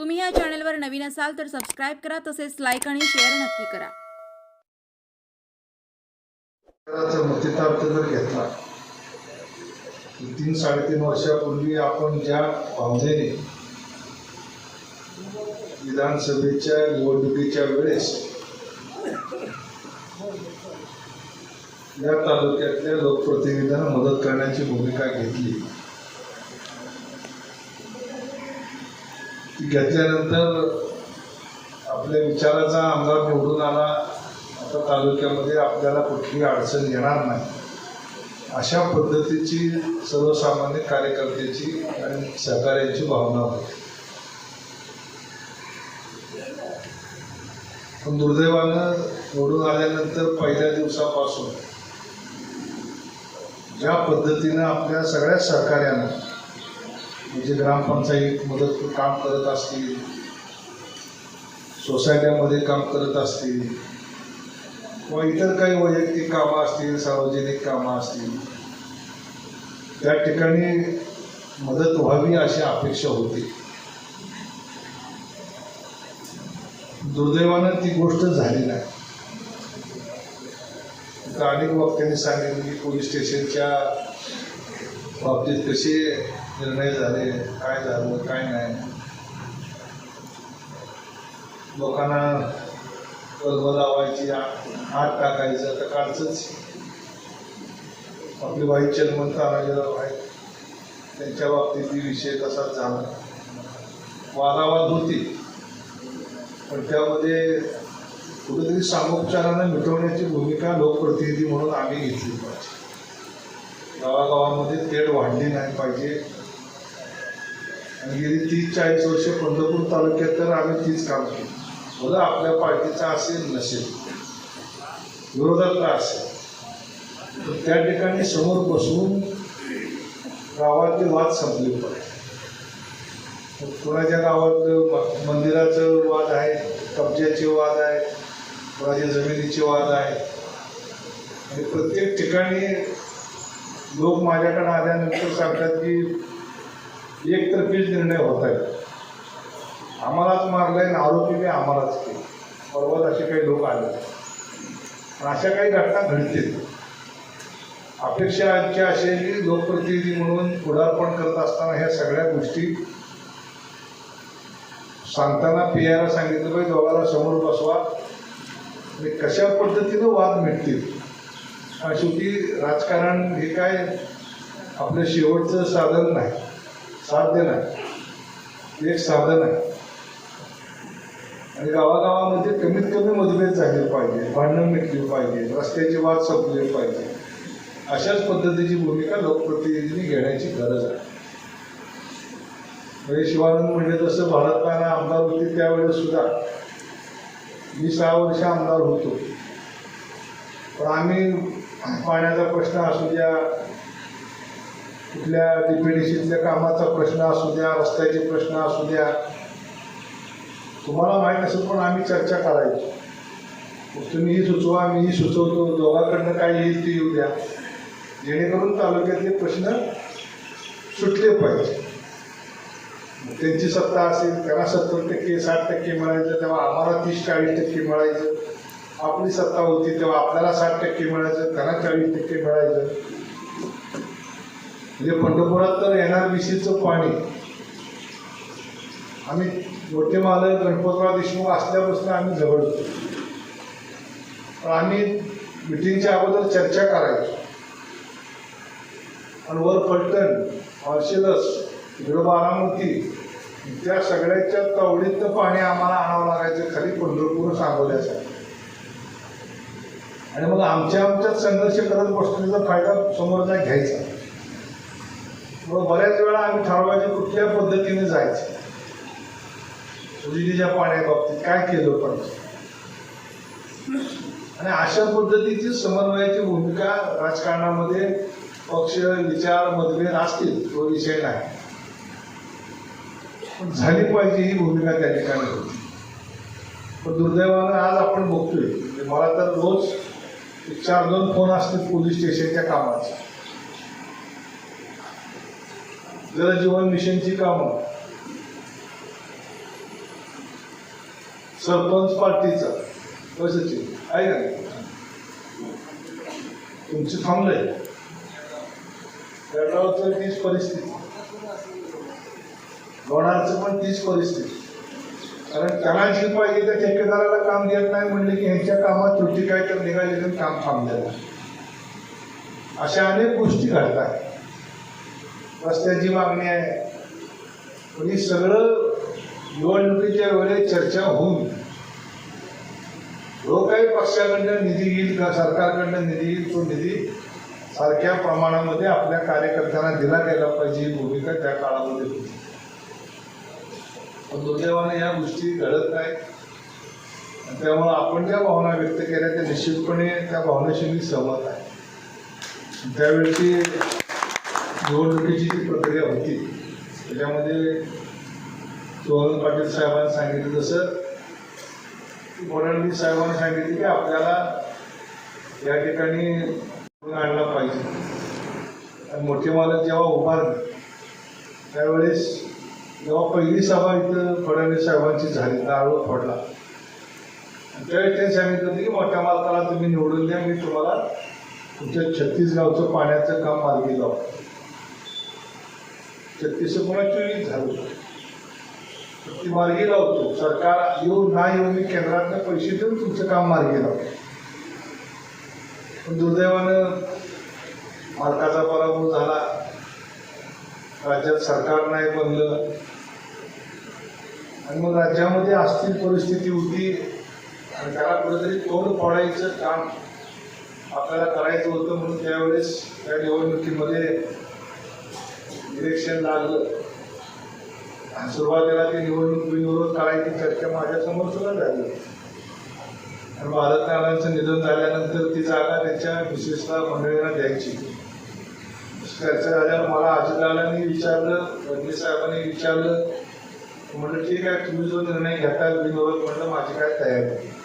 तुम्ही या चॅनलवर नवीन असाल तर सबस्क्राईब करा तसेच लाईक आणि शेअर नक्की करा. जर घेतला तीन साडेतीन वर्षापूर्वी आपण ज्या भावनेने विधानसभेच्या निवडणुकीच्या वेळेस या तालुक्यातल्या लोकप्रतिनिधींना मदत करण्याची भूमिका घेतली ती घेतल्यानंतर आपल्या विचाराचा आमदार निवडून आला. आता तालुक्यामध्ये आपल्याला कुठली अडचण येणार नाही. अशा पद्धतीची सर्वसामान्य कार्यकर्त्याची आणि सहकार्याची भावना होती. पण दुर्दैवानं निवडून आल्यानंतर पहिल्या दिवसापासून ज्या पद्धतीनं आपल्या सगळ्या सहकार्यानं म्हणजे ग्रामपंचायत मदत काम करत असतील. सोसायट्यामध्ये काम करत असतील. किंवा इतर काही वैयक्तिक कामं असतील सार्वजनिक कामं असतील. त्या ठिकाणी मदत व्हावी अशी अपेक्षा होती. दुर्दैवानं ती गोष्ट झाली नाही. अनेक वक्त्यांनी सांगितलं की पोलीस स्टेशनच्या बाबतीत कसे निर्णय झाले काय झालं काय नाही. लोकांना कर्ज लावायची हात टाकायचं तर कालचंच आपले वाईट चेअरमन तानाजीराव आहेत. त्यांच्या बाबतीत विषय तसाच झाला. वादावाद होती. पण त्यामध्ये कुठेतरी सामोपचारानं मिटवण्याची भूमिका लोकप्रतिनिधी म्हणून आम्ही घेतली पाहिजे. गावागावामध्ये तेढ वाढली नाही पाहिजे. आणि गेली तीस चाळीस वर्ष पंढरपूर तालुक्यात तर आम्ही तीच काम केलं. भलं आपल्या पार्टीचा असेल नसेल. विरोधातला असेल? तर त्या ठिकाणी समोर बसून गावातले वाद संपले पाहिजे कोणाच्या गावात म- मंदिराचं वाद आहे कब्ज्याचे वाद आहे कोणाच्या जमिनीचे वाद आहे? आणि प्रत्येक ठिकाणी लोक माझ्याकडे आल्यानंतर सांगतात की एकतर्फीच निर्णय होत आहेत आम्हालाच मारलंय आणि आरोपी बी आम्हालाच केले. पर्वत असे काही लोक आले पण अशा काही घटना घडतील. अपेक्षा आमची अशी आहे की लोकप्रतिनिधी म्हणून पुढारपण करत असताना ह्या सगळ्या गोष्टी सांगताना पी आयला सांगितलं पाहिजे दोघाला समोर बसवा. आणि कशा पद्धतीनं वाद मिटतील? शेवटी राजकारण हे काय आपलं शेवटचं साधन नाही. साध्य नाही एक साधन आहे. आणि गावागावामध्ये कमीत कमी मतभेद झाले पाहिजे भांडणं मिटली पाहिजे रस्त्याचे वाद संपले पाहिजे. अशाच पद्धतीची भूमिका लोकप्रतिनिधींनी घेण्याची गरज आहे. म्हणजे शिवानंद म्हणजे जसं भारतमाना आमदार होते त्यावेळेस सुद्धा मी सहा वर्ष आमदार होतो. पण आम्ही पाण्याचा प्रश्न असू द्या कुठल्या डीपीडीसीतल्या कामाचा प्रश्न असू द्या रस्त्याचे प्रश्न असू द्या. तुम्हाला माहीत असेल पण आम्ही चर्चा करायचो. तुम्हीही सुचवा मीही सुचवतो. दोघांकडनं काय येईल ते येऊ द्या. जेणेकरून तालुक्यातले प्रश्न सुटले पाहिजे. त्यांची सत्ता असेल त्यांना सत्तर टक्के साठ टक्के मिळायचं तेव्हा आम्हाला तीस चाळीस टक्के मिळायचं. आपली सत्ता होती तेव्हा आपल्याला साठ टक्के मिळायचं त्यांना चाळीस टक्के मिळायचं. म्हणजे पंढरपुरात तर एन आर बी सीचं पाणी. आम्ही मोठे मालक गणपतराव देशमुख असल्यापासून आम्ही जवळतो पण आम्ही मिटिंगच्या अगोदर चर्चा करायचो. आणि वर फलटण हॉर्शेलस इकडं बारामती त्या सगळ्याच्या तवडीतलं पाणी आम्हाला आणावं लागायचं खाली पंढरपूर सांगवल्यासाठी आणि मग आमच्या आमच्यात संघर्ष करत बसतो फायदा समोरचा घ्यायचा. मग बऱ्याच वेळा आम्ही ठरवायचे कुठल्या पद्धतीने जायचं. विहिरीच्या पाण्याबाबतीत काय केलं पाहिजे आणि अशा पद्धतीची समन्वयाची भूमिका राजकारणामध्ये पक्ष विचार मतभेद असतील तो विषय नाही. पण झाली पाहिजे ही भूमिका त्या ठिकाणी होती. पण दुर्दैवानं आज आपण बघतोय. म्हणजे मला तर रोज चार दोन फोन असतील पोलीस स्टेशनच्या कामाचा. जलजीवन मिशनची कामं. सरपंच पार्टीचा. होय आहे का? नाही? तुमची थांबलंय. गडावरचं तीच परिस्थिती. लोणारचं पण तीच परिस्थिती. कारण त्यांना जी पाहिजे त्या ठेकेदाराला काम देत नाही म्हणले की ह्यांच्या कामात त्रुटी काय तर निघाली तर काम थांबलेलं अशा अनेक गोष्टी घडतात रस्त्याची मागणी आहे. पण हे सगळं निवडणुकीच्या वेळेस चर्चा होऊन जो काही पक्षाकडनं निधी येईल किंवा सरकारकडनं निधी येईल तो निधी सारख्या प्रमाणामध्ये आपल्या कार्यकर्त्यांना दिला गेला पाहिजे ही भूमिका त्या काळामध्ये होती. पण दुर्दैवाने या गोष्टी घडत नाही त्यामुळं आपण ज्या भावना व्यक्त केल्या त्या निश्चितपणे त्या भावनेशी मी सहमत आहे. त्यावेळी निवडणुकीची जी प्रक्रिया होती त्याच्यामध्ये सोहन पाटील साहेबांनी सांगितलं जसं फडणवीस साहेबांनी सांगितलं की आपल्याला या ठिकाणी आणला पाहिजे. आणि मोठे मालक जेव्हा उभारले त्यावेळेस जेव्हा पहिली सभा इथं फडणवीस साहेबांची झाली दारू फोडला. आणि त्यावेळी ते सांगितलं होतं की मोठ्या मालकाला तुम्ही निवडून द्या मी तुम्हाला तुमच्या छत्तीसगावचं पाण्याचं काम मार्गी लावतो छत्तीस चोवीस झालं. तर ती मार्गी लावतो. सरकार येऊन ना येऊन मी केंद्रातनं पैसे देऊन तुमचं काम मार्गी लावतो. पण दुर्दैवानं मालकाचा पराभव झाला. राज्यात सरकार नाही बनलं. आणि मग राज्यामध्ये अस्थिर परिस्थिती होती. आणि त्याला कुठेतरी तोंड फोडायचं काम आपल्याला करायचं होतं म्हणून त्यावेळेस त्या निवडणुकीमध्ये इलेक्शन लागलं. सुरुवातीला ते निवडणूक बिनविरोध करायची चर्चा माझ्यासमोर सुद्धा झाली. आणि भारतनारायणचं निधन झाल्यानंतर ती जागा त्याच्या विशेषता मंडळींना द्यायची. चर्चा झाल्यावर मला अजितदादांनी विचारलं फडणवीस साहेबांनी विचारलं. म्हटलं ठीक आहे तुम्ही जो निर्णय घेताल बिनविरोध म्हटलं माझी काय तयारी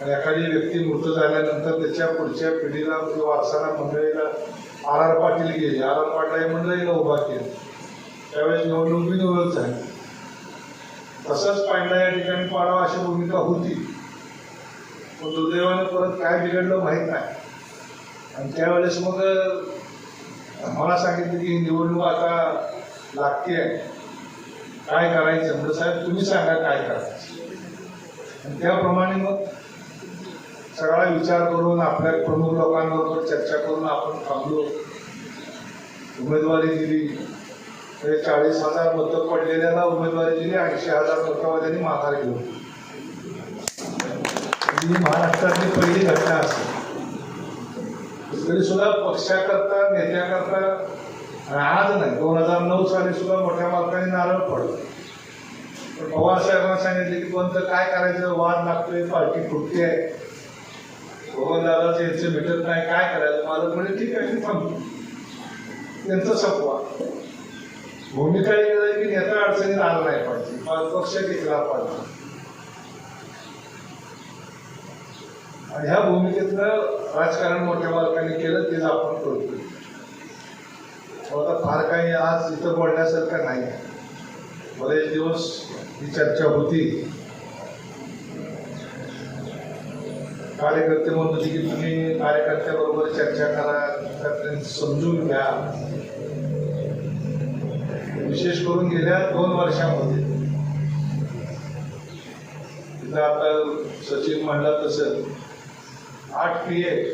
एखादी व्यक्ती मृत झाल्यानंतर त्याच्या पुढच्या पिढीला म्हणजे वारसाला मंडळीला आर आर पाटील गेले आर आर पाटील हे मंडळीला उभा केलं. त्यावेळेस निवडणूक निवडत झाली. तसंच पांडा या ठिकाणी पाडावा अशी भूमिका होती. पण दुर्दैवाने परत काय बिघडलं माहीत नाही. आणि त्यावेळेस मग मला सांगितलं की ही निवडणूक आता लागते आहे. काय करायचं? म्हणजे साहेब तुम्ही सांगा काय करायचं? आणि त्याप्रमाणे मग सगळा विचार करून आपल्या प्रमुख लोकांबरोबर चर्चा करून आपण थांबलो उमेदवारी दिली. ते चाळीस हजार मतं पडलेल्याला उमेदवारी दिली ऐंशी हजार मतावाल्यांनी माघार घेऊन. ही महाराष्ट्रातली पहिली घटना असेल. तरी सुद्धा पक्षाकरता नेत्याकरता राहत आज नाही. दोन हजार नऊ साली सुद्धा मोठ्या मार्गाने नारळ पडलं पण पवार साहेबांना सांगितले की कोणतं काय करायचं? वाद लागतोय पार्टी फुटते. आहे हो, भगवान दादा यांचं भेटत नाही. काय करायचं? मालक म्हणजे ठीक आहे मी थांबतो. त्यांचा सपवा. भूमिका एक की नेता अडचणीत आला नाही पाहिजे. पक्ष टिकला पाहिजे. आणि ह्या भूमिकेतलं राजकारण मोठ्या मालकाने केलं तेच आपण करतो हो, आता फार काही आज इथं बोलण्यासारखं नाही. बरेच दिवस ही चर्चा होती. कार्यकर्ते म्हणत होते की तुम्ही कार्यकर्त्याबरोबर चर्चा करा समजून घ्या. विशेष करून गेल्या दोन वर्षामध्ये. तिथं आता सचिन म्हणला तसं. आठ पी ए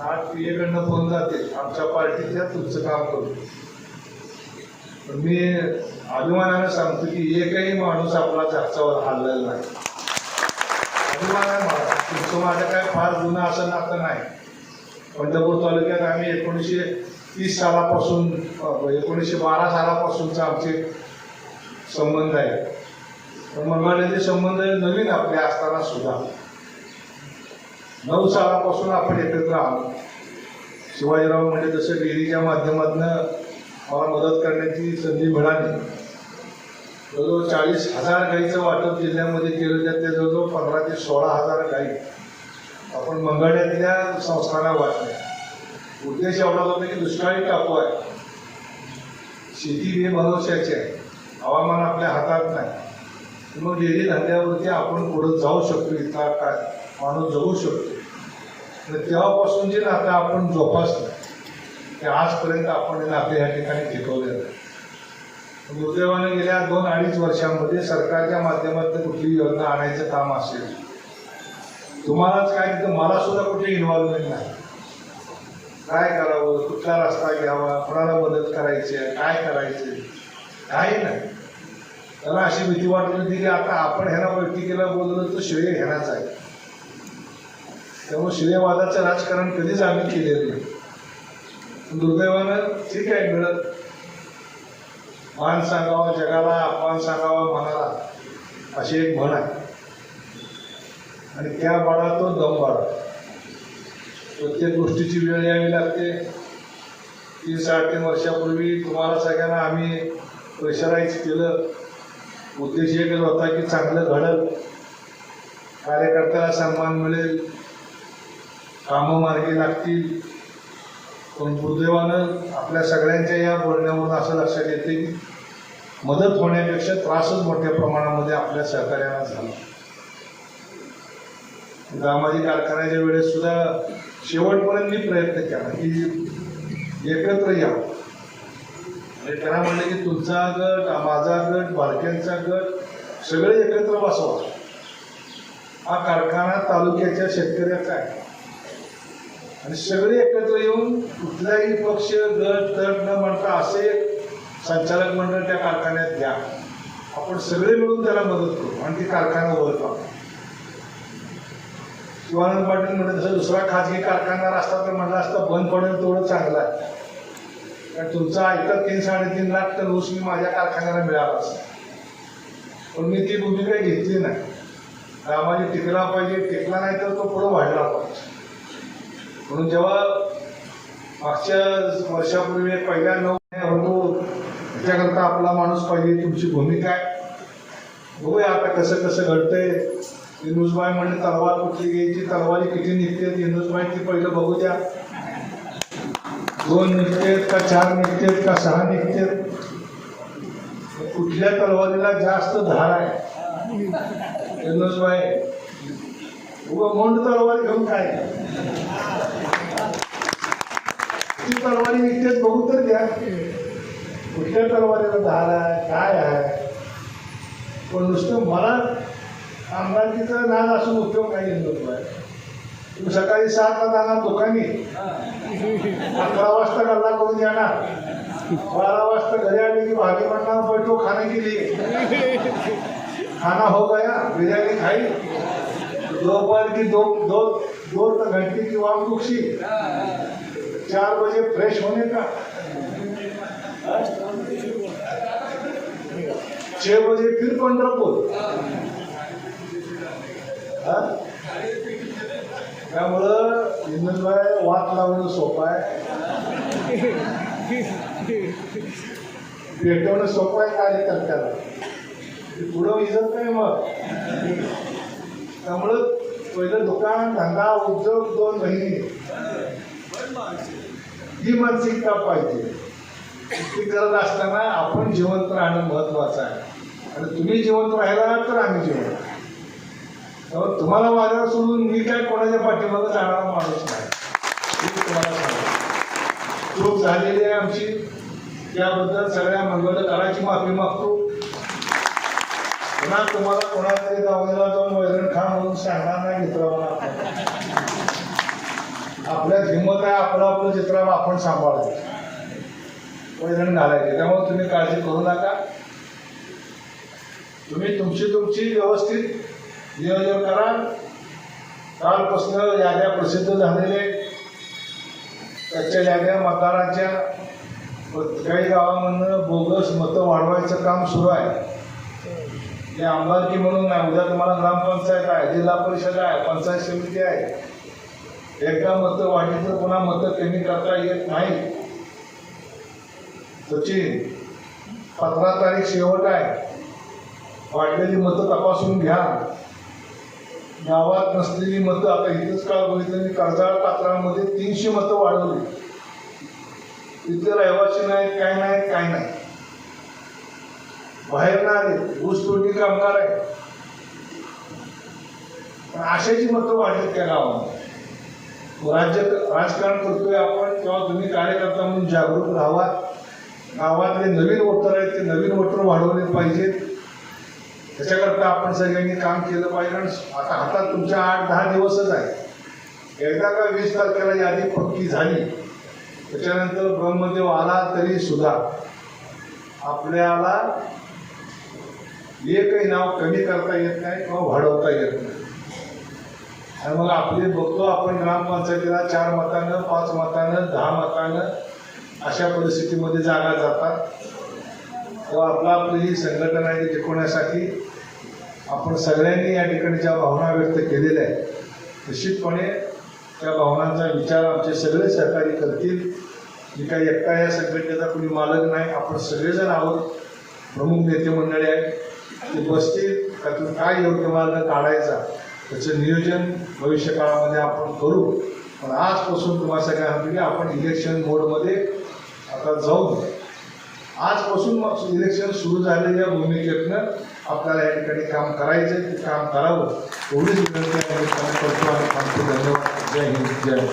आठ पी एकडनं फोन जाते. आमच्या पार्टीच्या तुमचं काम करू. पण मी अभिमानानं सांगतो की एकही माणूस आपला चर्चावर हल्लेला नाही. अभिमान आहे तुमचं माझं काय फार जुनं असं नातं नाही. पंढरपूर तालुक्यात आम्ही एकोणीसशे तीस सालापासून एकोणीसशे बारा सालापासूनचा आमचे संबंध आहे. पण मंगळाचे संबंध नवीन आपले असताना सुद्धा. नऊ सालापासून आपण एकत्र आहोत. शिवाजीराव म्हणजे जसं डेअरीच्या माध्यमातून मला मदत करण्याची संधी मिळाली जवळजवळ चाळीस हजार गाईचं वाटप जिल्ह्यामध्ये केलं त्यात जवळजवळ पंधरा ते सोळा हजार गाई आपण मंगळ्यातल्या संस्थांना वाटल्या. उद्देश एवढा होता की दुष्काळी टाकू आहे. शेती हे भरोश्याची आहे. हवामान आपल्या हातात नाही. मग डेली धंद्यावरती आपण पुढं जाऊ शकतो इथला काय माणूस जगू शकतो. आणि तेव्हापासून जे नातं आपण जोपासलं ते आजपर्यंत आपण हे नाते या ठिकाणी टिकवलेलं आहे. दुर्दैवाने गेल्या दोन अडीच वर्षांमध्ये सरकारच्या माध्यमातून कुठली योजना आणायचं काम असेल. तुम्हालाच काय तिथं मला सुद्धा कुठे इन्व्हॉल्वमेंट नाही. काय करावं? कुठला रस्ता घ्यावा? कोणाला मदत करायची आहे? काय करायचं काही नाही. त्याला अशी भीती वाटत होती की आता आपण ह्याला व्यक्तिकेला बोललो तर श्रेय घेण्याच आहे. त्यामुळे श्रेयवादाचं राजकारण कधीच आम्ही केलेलं नाही. दुर्दैवानं ठीक आहे मिळत. मान सांगावा जगाला अपमान सांगावा मनाला अशी एक म्हण आहे. आणि त्या बाळा तो दम बाळा. प्रत्येक गोष्टीची वेळ यावी लागते. तीन साडेतीन वर्षापूर्वी तुम्हाला सगळ्यांना आम्ही प्रेशराईज केलं. उद्देश एक होता की चांगलं घडल. कार्यकर्त्याला सन्मान मिळेल. कामं मार्गी लागतील. पण दुर्दैवानं आपल्या सगळ्यांच्या या बोलण्यावरून असं लक्षात येते की मदत होण्यापेक्षा त्रासच मोठ्या प्रमाणामध्ये आपल्या सहकार्याला झाला. सामाजिक कारखान्याच्या वेळेस सुद्धा शेवटपर्यंत मी प्रयत्न केला की एकत्र यावं. आणि त्यांना म्हणलं की तुमचा गट माझा गट बालक्यांचा गट सगळे एकत्र बसवा. हा कारखाना तालुक्याच्या शेतकऱ्याचा आहे. आणि सगळे एकत्र येऊन कुठलाही पक्ष गट तट न म्हणता असे संचालक मंडळ त्या कारखान्यात घ्या आपण सगळे मिळून त्याला मदत करू आणि ती कारखाना वर काढू शिवानंद पाटील म्हणजे जसं दुसरा खाजगी कारखाना असता तर म्हणला असता बंद पडेल तेवढं चांगलं आहे. कारण तुमचा ऐकत तीन साडेतीन लाख टन ऊस मी माझ्या कारखान्याला मिळाला असता पण मी ती भूमिका घेतली नाही. रामाने टिकला पाहिजे टिकला नाही तर तो पुढं वाढला पाहिजे. म्हणून जेव्हा मागच्या वर्षापूर्वी पहिल्या नऊ त्याच्याकरता आपला माणूस पाहिजे तुमची भूमिका आहे. बघूया आता कसं कसं घडतंय. विनोजबाई म्हणजे तलवार कुठली घ्यायची? तलवारी किती निघते? विनोजबाई ती पहिलं बघू द्या. दोन निघतेत का चार निघतेत का सहा निघतेत? कुठल्या तलवारीला जास्त धार आहे? विनोजबाई उगा मोंड तलवारी घेऊन काय? ती तलवारी निघतेत बघू तर द्या. कुठल्या तलवारीला धार आहे काय आहे? पण नुसतं मला आमदारकीचा नाद असून उपयोग नाही आहे तुम्ही सकाळी सातला जाणार दुकानी. अकरा वाजता गल्ला करून येणार. बारा वाजता घरी आले की भाजी म्हणणार बैठो खाने के लिए खाना हो गया बिर्याणी खाई. दोपहर की दो दो दो घंटे की दुखशी. चार बजे फ्रेश होने का? छह बजे फिर पंढरपूर हा? त्यामुळं इंद्रबाई वाट लावणं सोपं आहे? भेटवणं सोपं आहे कार्यकर्त्याला ते पुढं इजत नाही मग. त्यामुळं पहिलं दुकान धंदा उद्योग दोन महिने. ही मानसिकता पाहिजे. ती गरज असताना आपण जिवंत राहणं महत्वाचं आहे. आणि तुम्ही जिवंत राहिला तर आम्ही जिवंत त्यामुळे तुम्हाला माझ्यावर सोडून मी काय कोणाच्या पाठीमागे जाणारा माणूस नाही. तुम्हाला चूक झालेली आहे आमची. त्याबद्दल सगळ्या मंगलकाराची माफी मागतो. पुन्हा तुम्हाला कोणातरी दावणीला जाऊन वैरण खान म्हणून सांगणार नाही मित्रांना आपल्यात हिंमत आहे आपलं आपलं चित्र आपण सांभाळतो. वैरण घालायचे. त्यामुळे तुम्ही काळजी करू नका. तुम्ही तुमची तुमची व्यवस्थित नियोजन करा. कालपासून याद्या प्रसिद्ध झालेले त्याच्या याद्या मतदारांच्या काही गावामधनं बोगस मतं वाढवायचं काम सुरू आहे. हे आमदारकी म्हणून नाही उद्या तुम्हाला ग्रामपंचायत आहे जिल्हा परिषद आहे पंचायत समिती आहे. एकदा मतं वाढली तर पुन्हा मतं कमी करता येत नाही. सचिन पंधरा तारीख शेवट आहे. वाढलेली मतं तपासून घ्या. गावात नसलेली मतं आता इथंच काळ बघितलं मी कर्जाळ कात्रामध्ये तीनशे मतं वाढवली. तिथले रहिवासी नाहीत काय नाहीत काय नाही. बाहेर ना आले ऊसतोडणी कामगार आहे पण आशाची मतं वाढली त्या गावामध्ये. राज्य राजकारण करतोय आपण किंवा तुम्ही कार्यकर्ता म्हणून जागरूक राहावा. गावातले नवीन वोटर आहेत ते नवीन वोटर वाढवले पाहिजेत. त्याच्याकरता आपण सगळ्यांनी काम केलं पाहिजे. आणि आता हातात तुमच्या आठ दहा दिवसच आहे. एकदा का वीस तारखेला यादी पक्की झाली त्याच्यानंतर ब्रह्मदेव आला तरी सुद्धा आपल्याला एकही नाव कमी करता येत नाही किंवा वाढवता येत नाही. आणि मग आपले बघतो आपण ग्रामपंचायतीला चार मतानं पाच मतानं दहा मतानं अशा परिस्थितीमध्ये जागा जातात. तेव्हा आपला आपली ही संघटना आहे ती टिकवण्यासाठी आपण सगळ्यांनी या ठिकाणी ज्या भावना व्यक्त केलेल्या आहेत निश्चितपणे त्या भावनांचा विचार आमचे सगळे सहकारी करतील. मी काही एकटा या संघटनेचा कोणी मालक नाही. आपण सगळेजण आहोत. प्रमुख नेते मंडळी आहेत. ते बसतील. त्यातून काय योग्य मार्ग काढायचा त्याचं नियोजन भविष्य काळामध्ये आपण करू. पण आजपासून तुम्हाला सगळ्यांना सांगतो की आपण इलेक्शन मोडमध्ये आता जाऊन आजपासून मग इलेक्शन सुरू झालेल्या भूमिकेतनं आपल्याला या ठिकाणी काम करायचं ते काम करावं. एवढीच विनंती आहे. करतो आणि थांबतो धन्यवाद. जय हिंद. जय